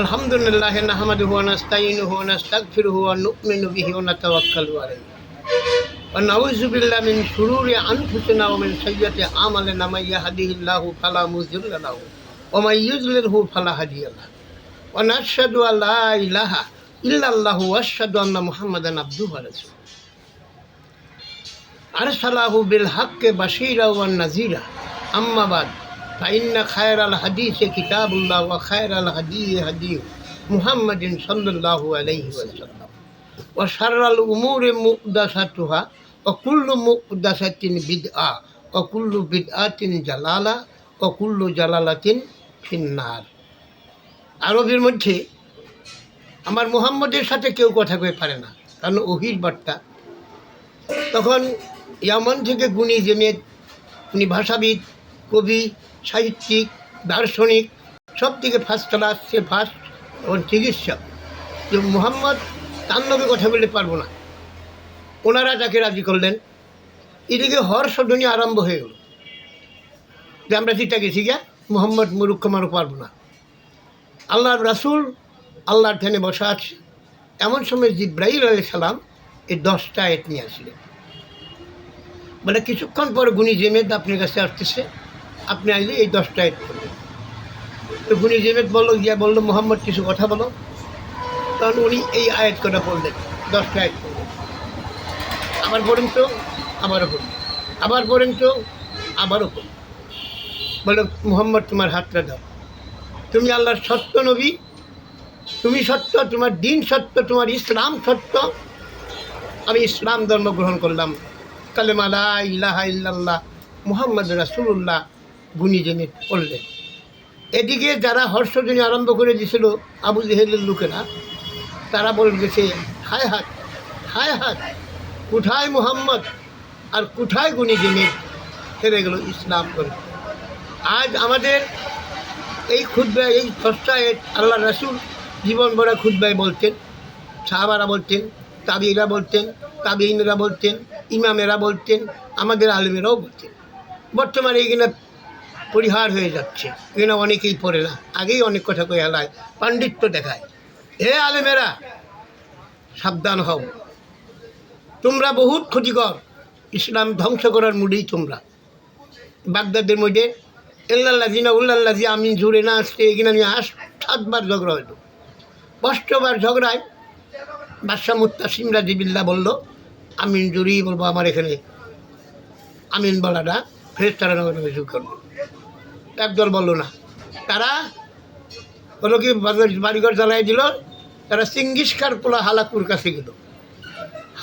الحمد لله نحمده ونستعينه ونستغفره ونؤمن به ونتوكل عليه ونعوذ بالله من شرور انفسنا ومن سيئات اعمالنا من يهده الله فلا مضل له ومن يضلله فلا هادي له ونشهد ان لا اله الا الله واشهد ان محمدا عبده ورسوله أرسله بالحق بشيرا ونذيرا أما بعد ফাইন্না খায়ের আল কিতাবুল্লাহ ওয়া খায়ের আল হাদি হাদি মুহাম্মদিন সাল্লাহ আলাইহি ওয়াসাল্লাম ও সারাল উমুরে মুকদাসাতুহা ও কুল্লু মুকদাসাতিন বিদআ ও কুল্লু বিদআতিন জালালা ফিন্নার আরবের মধ্যে আমার মুহাম্মদের সাথে কেউ কথা কয়ে পারে না, কারণ অহির বার্তা। তখন ইয়ামন থেকে গুণী জেমেদ, উনি ভাষাবিদ, কবি সাহিত্যিক, দার্শনিক সব থেকে ফার্স্ট ক্লাস সে ফার্স্ট এবং চিকিৎসক। যে মুহাম্মদ তার কথা বলতে পারব না। ওনারা তাকে রাজি করলেন এদিকে হর্ষধ্বনি আরম্ভ হয়ে গেল? যে আমরা চিন্তা গেছি গিয়া, মুহাম্মদ মুরুক্ষ পারব না। আল্লাহর রাসুল আল্লাহর ঠেনে বসা আছে। এমন সময় জিব্রাহিল আলাই সালাম এই দশটা এট নিয়ে আসলেন। মানে কিছুক্ষণ পর গুণী জেমেদ আপনার কাছে আসতেছে। আপনি আইলে এই দশটা এট করবেন তো গুণী জেমেদ বলল গিয়া বলল, মোহাম্মদ, কিছু কথা বলো। তখন উনি এই আয়াত কটা বললেন দশটা আয়াত করলেন। আবার পড়েন তো আবারও পড়লেন আবার পড়েন তো আবারও পড়লেন বলল, মোহাম্মদ, তোমার হাতটা দাও। তুমি আল্লাহর সত্য নবী। তুমি সত্য, তোমার দিন সত্য, তোমার ইসলাম সত্য। আমি ইসলাম ধর্ম গ্রহণ করলাম। কালেমা লা ইলাহা ইল্লাল্লাহ মুহাম্মদ রাসুল্লাহ গুণী জেনে পড়লেন এদিকে যারা হর্ষধ্বনি আরম্ভ করে দিয়েছিল আবু জেহেলের লোকেরা, তারা বলে গেছে হায় হাত হায় হাত কোথায় মোহাম্মদ আর কোথায় গুণী জেনে হেরে গেল ইসলাম করে। আজ আমাদের এই খুদ্ায়, এই সস্তায় আল্লাহ রাসুল জীবন ভরা খুদ্ায় বলতেন, সাহাবারা বলতেন তাবিরা বলতেন তাবিনরা বলতেন, ইমামেরা বলতেন, আমাদের আলমেরাও বলতেন। বর্তমানে এখানে পরিহার হয়ে যাচ্ছে। এখানে অনেকেই পড়ে না। আগেই অনেক কথা কয়ে হেলায়। পাণ্ডিত্য দেখায়। হে আলেমেরা, সাবধান হও। তোমরা বহুত ক্ষতিকর। ইসলাম ধ্বংস করার মুডেই তোমরা। বাগদাদের মধ্যে এল্লাল্লা জিনা উল্লাল্লা জি আমি জুড়ে না আসতে এখানে আমি আস, সাতবার ঝগড়া হইল। অষ্টবার ঝগড়ায় বাদশাহ মুত্তাসিম রাজিবিল্লা বলল, আমিন জুড়ি বলব আমার এখানে আমিন বলাটা। ফেরেস্তারা নগরে করব একদল বলল না। তারা হলো কি বাড়িঘর জ্বালাই দিল, তারা সিঙ্গিসকার পোলা হালাকুর কাছে গেল।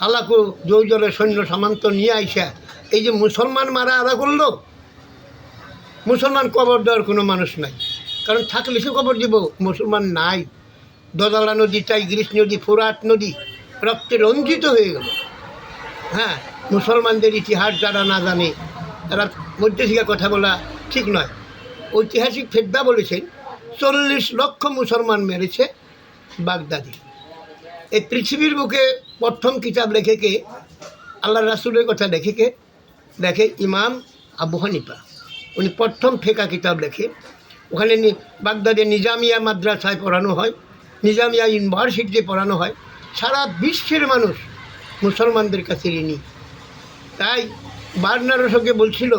হালাকু জৌজলের সৈন্য সামান্ত নিয়ে আইসা, এই যে মুসলমান মারা আদা করল, মুসলমান কবর দেওয়ার কোনো মানুষ নাই। কারণ থাকলে সে কবর দিব, মুসলমান নাই। দদালা নদী তাই টাইগ্রিস নদী ফোরাট নদী, রক্তে রঞ্জিত হয়ে গেল। হ্যাঁ মুসলমানদের ইতিহাস যারা না জানে, তারা মধ্যে কথা বলা ঠিক নয়। ঐতিহাসিক ফেদ্দা বলেছেন, চল্লিশ লক্ষ মুসলমান মেরেছে বাগদাদি। এই পৃথিবীর বুকে প্রথম কিতাব লেখে কে আল্লাহ রাসুলের কথা লেখে কে লেখে ইমাম আবু হানিফা। উনি প্রথম ফেকা কিতাব লেখে। ওখানে বাগদাদে নিজামিয়া মাদ্রাসায় পড়ানো হয়, নিজামিয়া ইউনিভার্সিটিতে পড়ানো হয়। সারা বিশ্বের মানুষ মুসলমানদের কাছে ঋণী। তাই বার্নারসকে বলছিল,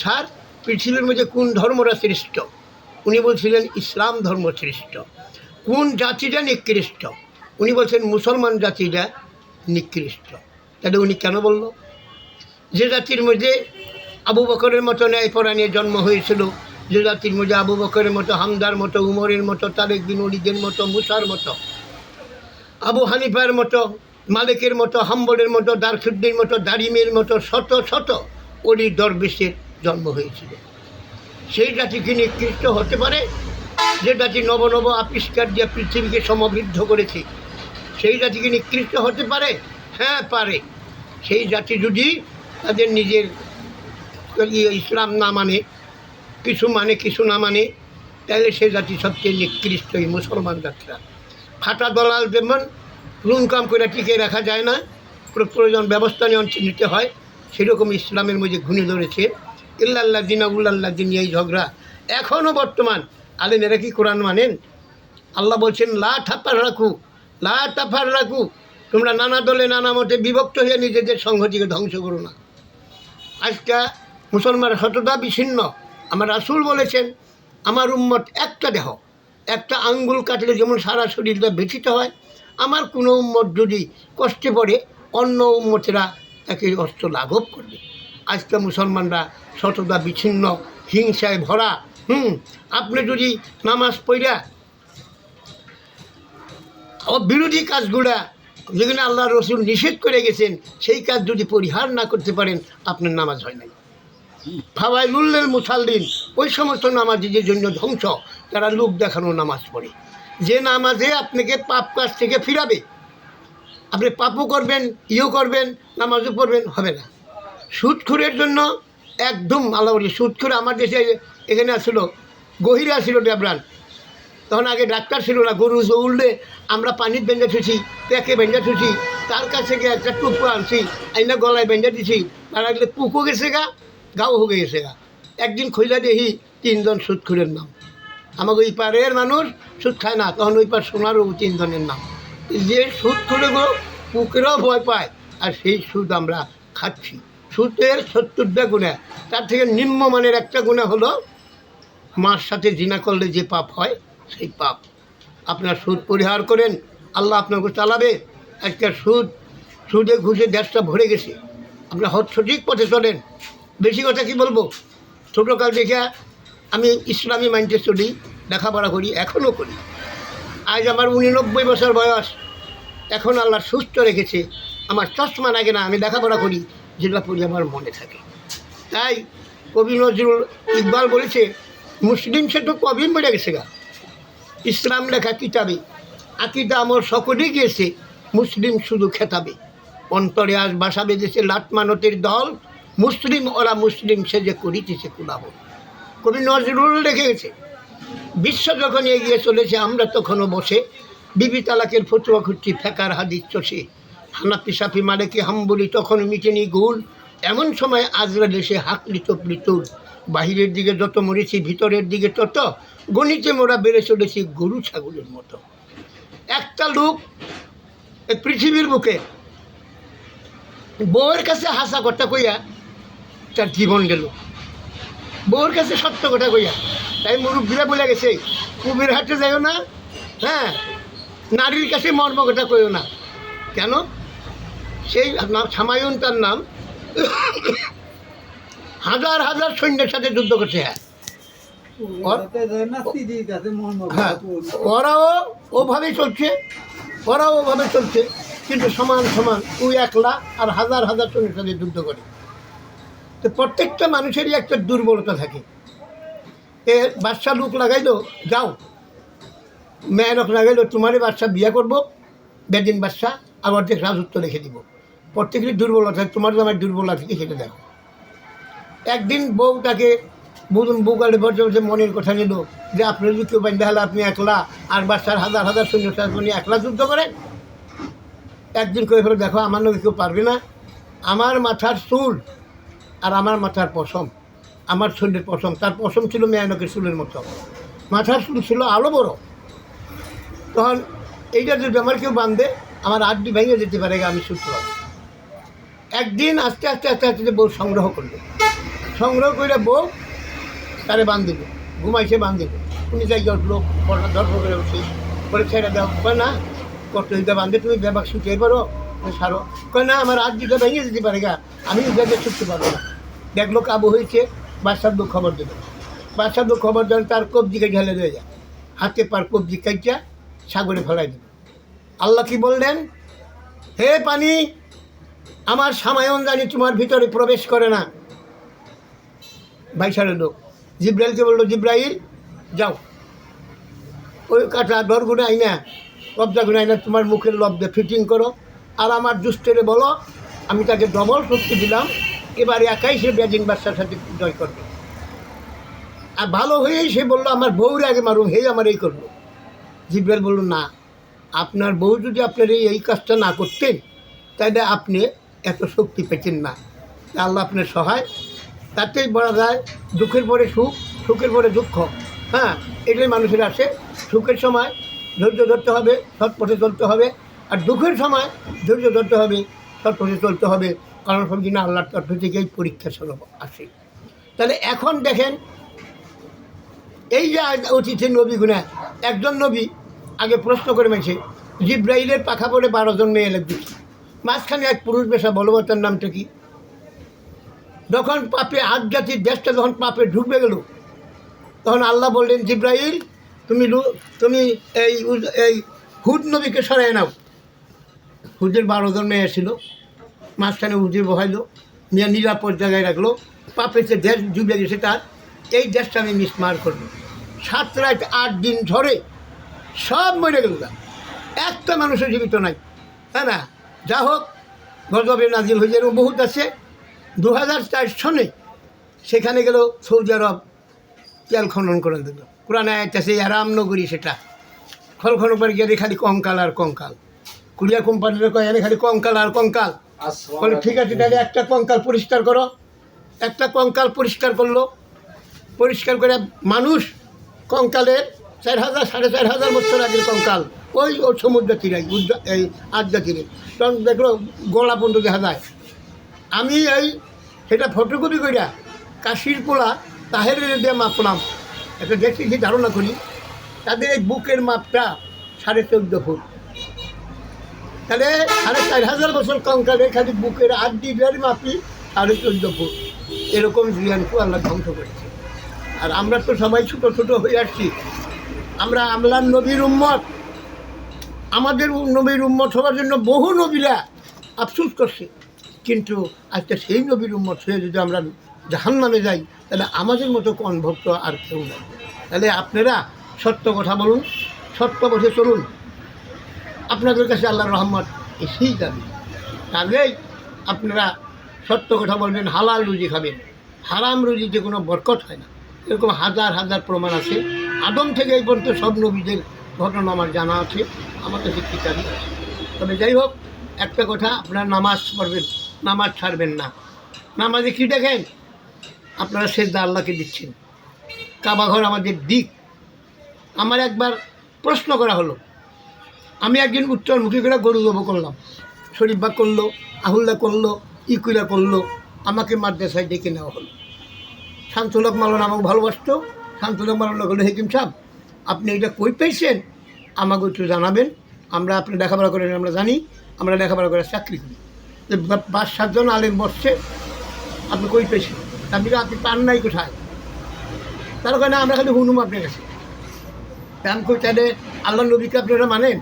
স্যার পৃথিবীর মধ্যে কোন ধর্মরা শ্রেষ্ঠ? উনি বলছিলেন, ইসলাম ধর্ম শ্রেষ্ঠ। কোন জাতিটা নিকৃষ্ট? উনি বলছেন, মুসলমান জাতিটা নিকৃষ্ট। তাহলে উনি কেন বলল? যে জাতির মধ্যে আবু বকরের মতো ন্যায় পরাণের জন্ম হয়েছিল, যে জাতির মধ্যে আবু বকরের মতো, হামদার মতো, উমরের মতো, তারেক বিন অলিদের মতো, মুসার মতো, আবু হানিফার মতো, মালিকের মতো, হাম্বলের মতো, দারখুদ্দির মতো, দারিমের মতো, শত শত অলি দরবেশের জন্ম হয়েছিল। সেই জাতি কি নিকৃষ্ট হতে পারে, যে জাতি নব নব আবিষ্কার দিয়ে পৃথিবীকে সমৃদ্ধ করেছে, সেই জাতি কি নিকৃষ্ট হতে পারে? হ্যাঁ পারে। সেই জাতি যদি তাদের নিজের ইসলাম না মানে কিছু মানে কিছু না মানে তাহলে সে জাতি সবচেয়ে নিকৃষ্ট এই মুসলমান জাতিরা ফাটা দলাল যেমন লুন কাম করে টিকে রাখা যায় না প্রয়োজন ব্যবস্থা নিতে হয়, সেরকম ইসলামের মধ্যে ঘুরে ধরেছে। ইল্লাল্লাহ দিনা উল্লাল্লাহ দিন এই ঝগড়া। এখনও বর্তমান। আলেমেরা কি কোরআন মানেন? আল্লাহ বলছেন, লা ঠাপার রাখু লা টাফার রাখু তোমরা নানা দলে, নানা মতে বিভক্ত হয়ে নিজেদের সংহতিকে ধ্বংস করো না। আজকে মুসলমান শততা বিচ্ছিন্ন। আমার রাসুল বলেছেন, আমার উম্মত একটা দেহ, একটা আঙ্গুল কাটলে যেমন সারা শরীরটা ব্যথিত হয়, আমার কোনো উম্মত যদি কষ্টে পড়ে, অন্য উম্মতেরা তাকে অস্ত্র লাঘব করবে। আজকে মুসলমানরা শততা বিচ্ছিন্ন হিংসায় ভরা। হুম আপনি যদি নামাজ পড়া ও বিরোধী কাজগুলা যেখানে আল্লাহ রসুল নিষেধ করে গেছেন সেই কাজ যদি পরিহার না করতে পারেন আপনার নামাজ হয় নাই। ফাওয়াই লুল্লেল মুসাল্লিন ওই সমস্ত নামাজিদের জন্য ধ্বংস। তারা লোক দেখানো নামাজ পড়ে। যে নামাজে আপনাকে পাপ কাজ থেকে ফিরাবে। আপনি পাপও করবেন ইও করবেন নামাজও পড়বেন হবে না। সুদখুরের জন্য একদম আল্লাহ বলি সুদখুর আমার দেশে এখানে আসলো, গহিরা ছিল ডেবরান। তখন আগে ডাক্তার ছিল না, গরু উঠলে আমরা পানির বেঞ্জা থুছি প্যাকে বেঞ্জা থুছি তার কাছে গিয়ে একটা টুকরো আনছি, আইনা গলায় বেঞ্জা দিছি তার আগলে পুকো গেছে গা, গাও হয়ে গেছে গা। একদিন খইলা দেখি তিনজন সুদখুরের নাম। আমাকে ওই পারের মানুষ সুদ খায় না, তখন ওই পার সোনারও তিনজনের নাম। যে সুদ খুঁড়েগুলো পুকুরেও ভয় পায়, আর সেই সুদ আমরা খাচ্ছি। সুদের সত্তরটা গুণা। তার থেকে নিম্নমানের একটা গুণা হলো, মার সাথে জিনা করলে যে পাপ হয়, সেই পাপ। আপনার সুদ পরিহার করেন, আল্লাহ আপনাকে চালাবে। একটা সুদ, সুদে ঘুষে দেশটা ভরে গেছে। আপনার সঠিক পথে চলেন। বেশি কথা কি বলব? ছোটোকাল দেখে আমি ইসলামী মাইন্ডে চলি, লেখাপড়া করি এখনও করি। আজ আমার উনিনব্বই বছর বয়স। এখন আল্লাহ সুস্থ রেখেছে। আমার চশমা লাগে না, আমি লেখাপড়া করি। যেগুলো পড়ি আমার মনে থাকে। তাই কবি নজরুল ইকবাল বলেছে, মুসলিম সে তো কবি বেড়ে গেছে গা? ইসলাম লেখা কিতাবে, আকিদা আমর সকলেই গিয়েছে, মুসলিম শুধু খেতাবে। অন্তরে আজ বাসা বেঁধেছে লাটমানতের দল, মুসলিম ওরা মুসলিম সে যে করিতেছে কুলাব। কবি নজরুল রেখে গেছে, বিশ্ব যখন এগিয়ে চলেছে, আমরা তখনও বসে, বিবি তালাকের ফতুয়া খুঁজছি, ফেকার হাদিস চষে। হানাপি সাফি মালেকে হাম্বলি তখন মিটেনি গুল। এমন সময় আজরা দেশে হাকলি চপলি বাহিরের দিকে যত মরেছি, ভিতরের দিকে তত। গণিতে মোরা বেড়ে চলেছি গরু ছাগলের মতো। একটা লোক পৃথিবীর বুকে বউয়ের কাছে হাসা কথা কইয়া তার জীবন গেল। বউর কাছে সত্য কথা কইয়া। তাই মুরব্বীরা বলে গেছে কুবির হাটে যাইও না হ্যাঁ? নারীর কাছে মর্ম কথা কইও না। কেন? সেই নাম সামায়ুন তার নাম। হাজার হাজার সৈন্যের সাথে যুদ্ধ করছে হ্যাঁ। হ্যাঁ ওরাও ওভাবেই চলছে ওরাও ওভাবে চলছে কিন্তু সমান সমান তুই একলা আর হাজার হাজার সৈন্যের সাথে যুদ্ধ করে। তো প্রত্যেকটা মানুষেরই একটা দুর্বলতা থাকে। এ বাচ্চা লোক লাগাইলো যাও। মেয়েরক লাগাইলো তোমারই বাচ্চা বিয়ে করব বেদিন বাচ্চা আর অর্ধেক রাজত্ব রেখে দিব। প্রত্যেকেরই দুর্বলতা তোমার তো আমার দুর্বলতা থেকে সেটা দেখো। একদিন বউ তাকে বুঝুন বউ গাড়ি বসে বসে মনের কথা নিল, যে আপনি যদি কেউ বান্ধা হলে আপনি একলা, আর বাচ্চার হাজার হাজার সৈন্য সাথে একলা যুদ্ধ করেন একদিন করে ফেলে, দেখো, আমার নদী কেউ পারবে না, আমার মাথার চুল আর আমার মাথার পশম, আমার শরীরের পশম, তার পশম ছিল মেয়ানকের চুলের মতো। মাথার চুল ছিল আলো বড়। তখন এইটা যদি আমার কেউ বাঁধে, আমার আড্ডি ভেঙে যেতে পারে আমি সুস্থ পাবো একদিন আস্তে আস্তে আস্তে আস্তে বউ সংগ্রহ করল। সংগ্রহ করে বউ তারে বান্ধিল ঘুমাইছে বান্ধিল উনি যাই পড়া ধর্ম করে উঠছি পরে ছেড়ে দাও কয় না, কষ্ট দিতে বান্ধে তুমি ব্যাপার শুকিয়ে পারো? সারো কয় না, আমার হাত দুটো ভেঙে যেতে পারে গা, আমি ব্যাগে ছুটতে পারব না। দেখল কাবু হয়েছে, বাচ্চার দুঃখ খবর দেবে বাচ্চার দুঃখ খবর দেন তার কবজিকে ঢেলে দিয়ে যায়। হাতে পার কবজি কাইটা সাগরে ফেলাই দেবে আল্লাহ কি বললেন? হে পানি আমার সামায়ন জানি তোমার ভিতরে প্রবেশ করে না। বাইশারের লোক। জিব্রাইলকে বলল, জিব্রাইল, যাও। ওই কাটা দর গুনে আইনা লব্জা গুনে আইনা তোমার মুখের লব্জে ফিটিং করো। আর আমার দুষ্টেরে বলো, আমি তাকে ডবল শক্তি দিলাম, এবার একাই সে বেজিং বাচ্চার সাথে জয় করবে। আর ভালো হয়েই সে বলল, আমার বউরে আগে মারুম হেই আমার এই করব জিব্রাইল বলল, না, আপনার বউ যদি আপনার এই এই কাজটা না করতেন তাহলে আপনি এত শক্তি পেতেন না। আল্লাহ আপনার সহায়। তাতেই বলা যায়, দুঃখের পরে সুখ, সুখের পরে দুঃখ। হ্যাঁ এটাই মানুষের আসে। সুখের সময় ধৈর্য ধরতে হবে সৎ পথে চলতে হবে। আর দুঃখের সময় ধৈর্য ধরতে হবে সৎ পথে চলতে হবে। কারণ সব কিনা আল্লাহর তরফ থেকেই পরীক্ষা স্বরূপ আসে। তাহলে এখন দেখেন, এই যে অতিথি নবীগুনা একজন নবী আগে প্রশ্ন করে মেছে জিব্রাইলের পাখা পড়ে বারো জন মেয়ে এলে দেখি। মাঝখানে এক পুরুষ বেশা বলবতার নামটা কি? যখন পাপে জাতির দেশটা যখন পাপে ঢুকবে গেল, তখন আল্লাহ বললেন, জিব্রাইল, তুমি তুমি এই এই হুদ নবীকে সরাই নাও। হুদের বারো জন মেয়ে ছিল। মাঝখানে হুজুর বহাইলো, নিয়ে নিরাপদ জায়গায় রাখল। পাপে যে দেশ ডুবে গেছে তার, এই দেশটা আমি মিসমার করব। সাত রাত আট দিন ধরে সব মরে গেল। একটা মানুষের জীবিত নাই। হ্যাঁ না? যা হোক গজবে নাজিল হয়েছে এরকম বহুত আছে। দু হাজার চার সনে সেখানে গেল সৌদি আরব তেল খনন করে দিল। কোরআনে একটা সেই আরাম নগরী সেটা। খল খনন করে গিয়ে খালি কঙ্কাল আর কঙ্কাল। কুড়িয়া কোম্পানির কয় এনে খালি কঙ্কাল আর কঙ্কাল। বলে ঠিক আছে তাহলে একটা কঙ্কাল পরিষ্কার করো। একটা কঙ্কাল পরিষ্কার করল। পরিষ্কার করে মানুষ কঙ্কালের চার হাজার, সাড়ে চার হাজার বছর আগের কঙ্কাল। ওই ও সমুদ্র তীরে এই আদ্যা তীরে। তখন দেখল, গলা পর্যন্ত দেখা যায়। আমি এই, সেটা ফটোকপি করিয়া কাশির পোলা তাহেরের দিয়ে মাপলাম। একটা দেখি কি ধারণা করি, তাদের এই বুকের মাপটা সাড়ে চোদ্দ ফুট। তাহলে সাড়ে চার হাজার বছর কঙ্কালের খালি বুকের আট ডিগ্রি মাপি সাড়ে চোদ্দ ফুট। এরকম জিয়ানকু আল্লাহ ধ্বংস করেছে। আর আমরা তো সবাই ছোটো ছোটো হয়ে আসছি। আমরা আমলার নবীর উম্মত। আমাদের নবীর উম্মত হওয়ার জন্য বহু নবীরা আফসোস করছে। কিন্তু আজকে সেই নবীর উম্মত হয়ে যদি আমরা জাহান নামে যাই, তাহলে আমাদের মতো কোন ভক্ত আর কেউ নেই। তাহলে আপনারা সত্য কথা বলুন, সত্য পথে চলুন। আপনাদের কাছে আল্লাহ রহমত এসেই যাবে। তাহলেই আপনারা সত্য কথা বলবেন, হালাল রুজি খাবেন। হারাম রুজিতে কোনো বরকত হয় না। এরকম হাজার হাজার প্রমাণ আছে। আদম থেকে এই পর্যন্ত সব নবীদের ঘটনা আমার জানা আছে, আমার কাছে কিতাবই আছে। তবে যাই হোক, একটা কথা, আপনারা নামাজ পড়বেন, নামাজ ছাড়বেন না। নামাজে কী দেখেন? আপনারা সেজদা আল্লাহকে দিচ্ছেন। কাবাঘর আমাদের দিক। আমার একবার প্রশ্ন করা হলো। আমি একদিন উত্তরমুখী করে গরু জব করলাম। শরীফবা করল, আহুল্লা করল ইকুলা করল, আমাকে মাদ্রাসায় ডেকে নেওয়া হলো। শান্তলক মালন আমাকে ভালোবাসতো। শান্তলক মালন হলো হেকিম সাহেব, আপনি এটা কই পেয়েছেন? আমাকে একটু জানাবেন। আমরা আপনি লেখাপড়া করেন, আমরা জানি, আমরা লেখাপড়া করে চাকরি করি। পাঁচ সাতজন আলেম বসছে আপনি কই পেয়েছেন? আপনি আপনি পান নাই কোথায়? তার কারণে আমরা খালি হুনুম আপনার কাছে। আমি কই তাহলে আল্লাহ নবীকে আপনারা মানেন?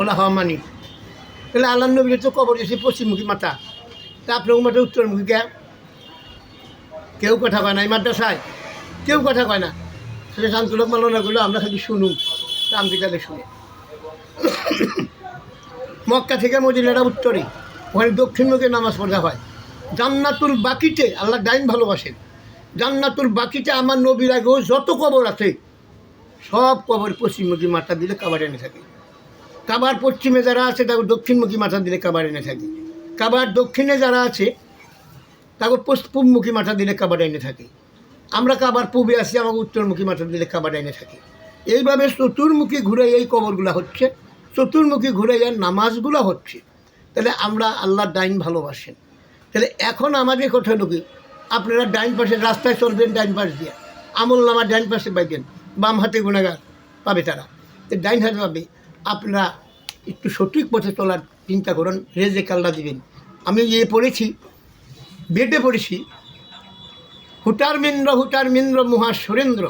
ওলা হওয়া মানি। তাহলে আল্লাহ নবীর তো কবর দিয়েছে পশ্চিমমুখী মাথা। তা আপনার মাথা উত্তরমুখী কে? কেউ কথা কয় না, এই মাদ্রাসায়। কেউ কথা কয় না। সেটা শান্তলোক মালনাগুলো আমরা খালি শুনুন তান্ত্রিকালে শুনি। মক্কা থেকে মদিনাটা উত্তরে, ওখানে দক্ষিণমুখী নামাজ পড়া হয়। জান্নাতুল বাকিতে, আল্লাহ ডাইন ভালোবাসেন। জান্নাতুল বাকিতে আমার নবীর আগেও যত কবর আছে, সব কবর পশ্চিমমুখী মাথা দিলে কাবার এনে থাকে। কাবার পশ্চিমে যারা আছে, তাকে দক্ষিণমুখী মাথা দিলে কাবার এনে থাকে। কাবার দক্ষিণে যারা আছে, তাকে পূবমুখী মাথা দিলে কাবার এনে থাকে। আমরা কাবার পূবে আসি আমাকে উত্তরমুখী মাথা দিলে কাবার এনে থাকে। এইভাবে চতুর্মুখী ঘুরে এই কবরগুলো হচ্ছে। চতুর্মুখী ঘুরে এই নামাজগুলো হচ্ছে। তাহলে আমরা আল্লাহ ডাইন ভালোবাসেন। তাহলে এখন আমাদের কোথায় ঢুকি আপনারা ডাইন পাশে রাস্তায় চলবেন, ডাইন পাশ দিয়ে। আমল নামা ডাইন পাশে পাইবেন, বাম হাতে গুণাগার পাবে তারা। ডাইন হাতে পাবে। আপনারা একটু সঠিক পথে চলার চিন্তা করুন রেজে কাল্লা দিবেন। আমি ইয়ে পড়েছি বেটে পড়েছি হুটার মিন্দ্র হুটার মিন্দ্র মহা সুরেন্দ্র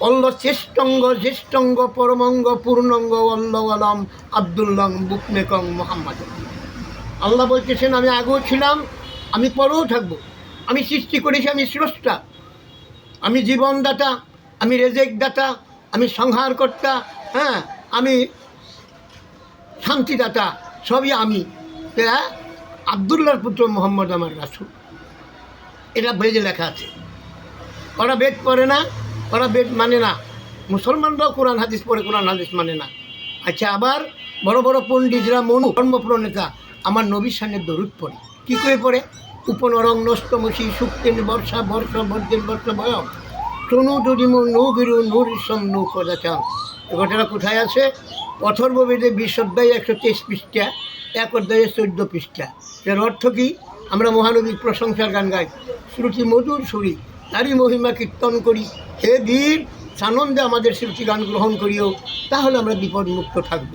অল্ল চেষ্টঙ্গ জ্যেষ্ঠঙ্গ পরমঙ্গ, পূর্ণঙ্গ, অল্ল আলম আবদুল্লং বুকমেকং মোহাম্মদ। আল্লাহ বলতেছেন, আমি আগেও ছিলাম, আমি পরেও থাকব। আমি সৃষ্টি করেছি, আমি স্রষ্টা। আমি জীবনদাতা, আমি রেজেকদাতা, আমি সংহারকর্তা হ্যাঁ আমি শান্তিদাতা, সবই আমি। তা আবদুল্লাহর পুত্র মোহাম্মদ আমার রাসুল। এটা বেজে লেখা আছে। ওরা বেদ পড়ে না, ওরা বেদ মানে না। মুসলমানরাও কোরআন, হাদিস পড়ে, কোরআন, হাদিস মানে না। আচ্ছা আবার বড় বড় পণ্ডিতরা, মনু ধর্মপ্রণেতা আমার নবীর সামনে দরুদ পড়ে। কী করে পড়ে? উপনরং নষ্টমসি শুক্তেন বর্ষা, বর্ষ বর্ষের বর্ষ বয়ম তনু দরিম নৌ গিরু নূর ইসম নৌ কদাচাম এ ঘটনা কোথায় আছে? অথর্ববেদে বিশ অধ্যায় একশো তেইশ পৃষ্ঠা, এক অধ্যায়ে চোদ্দ পৃষ্ঠা। এর অর্থ কি? আমরা মহানবীর প্রশংসার গান গাই। শ্রুতি মধুর সুরি তারই মহিমা কীর্তন করি। হে বীর, সানন্দে আমাদের শ্রুতি গান গ্রহণ করিও, তাহলে আমরা বিপদমুক্ত থাকব।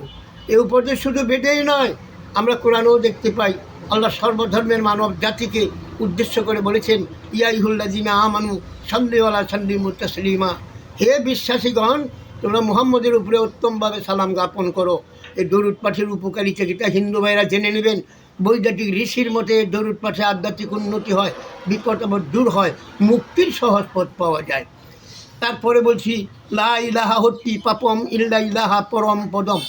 এ উপদেশ শুধু বেদেই নয়, আমরা কোরআনও দেখতে পাই, আল্লাহ সর্বধর্মের মানব জাতিকে উদ্দেশ্য করে বলেছেন ইয়াইহুল্লা জিনা আমানু সন্দেহওয়ালা সন্দি মুতাসলিমা। হে বিশ্বাসীগণ, তোমরা মুহাম্মদের উপরে উত্তমভাবে সালাম জ্ঞাপন করো। এই দরুদ পাঠের উপকারিতা যেটা হিন্দু ভাইরা জেনে নেবেন। বৈদ্যুতিক ঋষির মতে দরুদ পাঠে আধ্যাত্মিক উন্নতি হয়, বিপদ আবার দূর হয়, মুক্তির সহজ পথ পাওয়া যায়। তারপরে বলছি, লা ইলাহা হত্তি পাপম ইল্লা ইলাহা পরম পদম।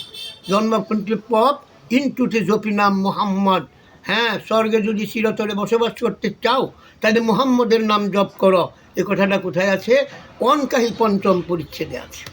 জন্মপন্থী পপ ইন্টুতে জপি নাম মোহাম্মদ। হ্যাঁ স্বর্গে যদি চিরতরে বসবাস করতে চাও, তাহলে মোহাম্মদের নাম জপ করো। এ কথাটা কোথায় আছে? অনকাহি পঞ্চম পরিচ্ছেদে আছে।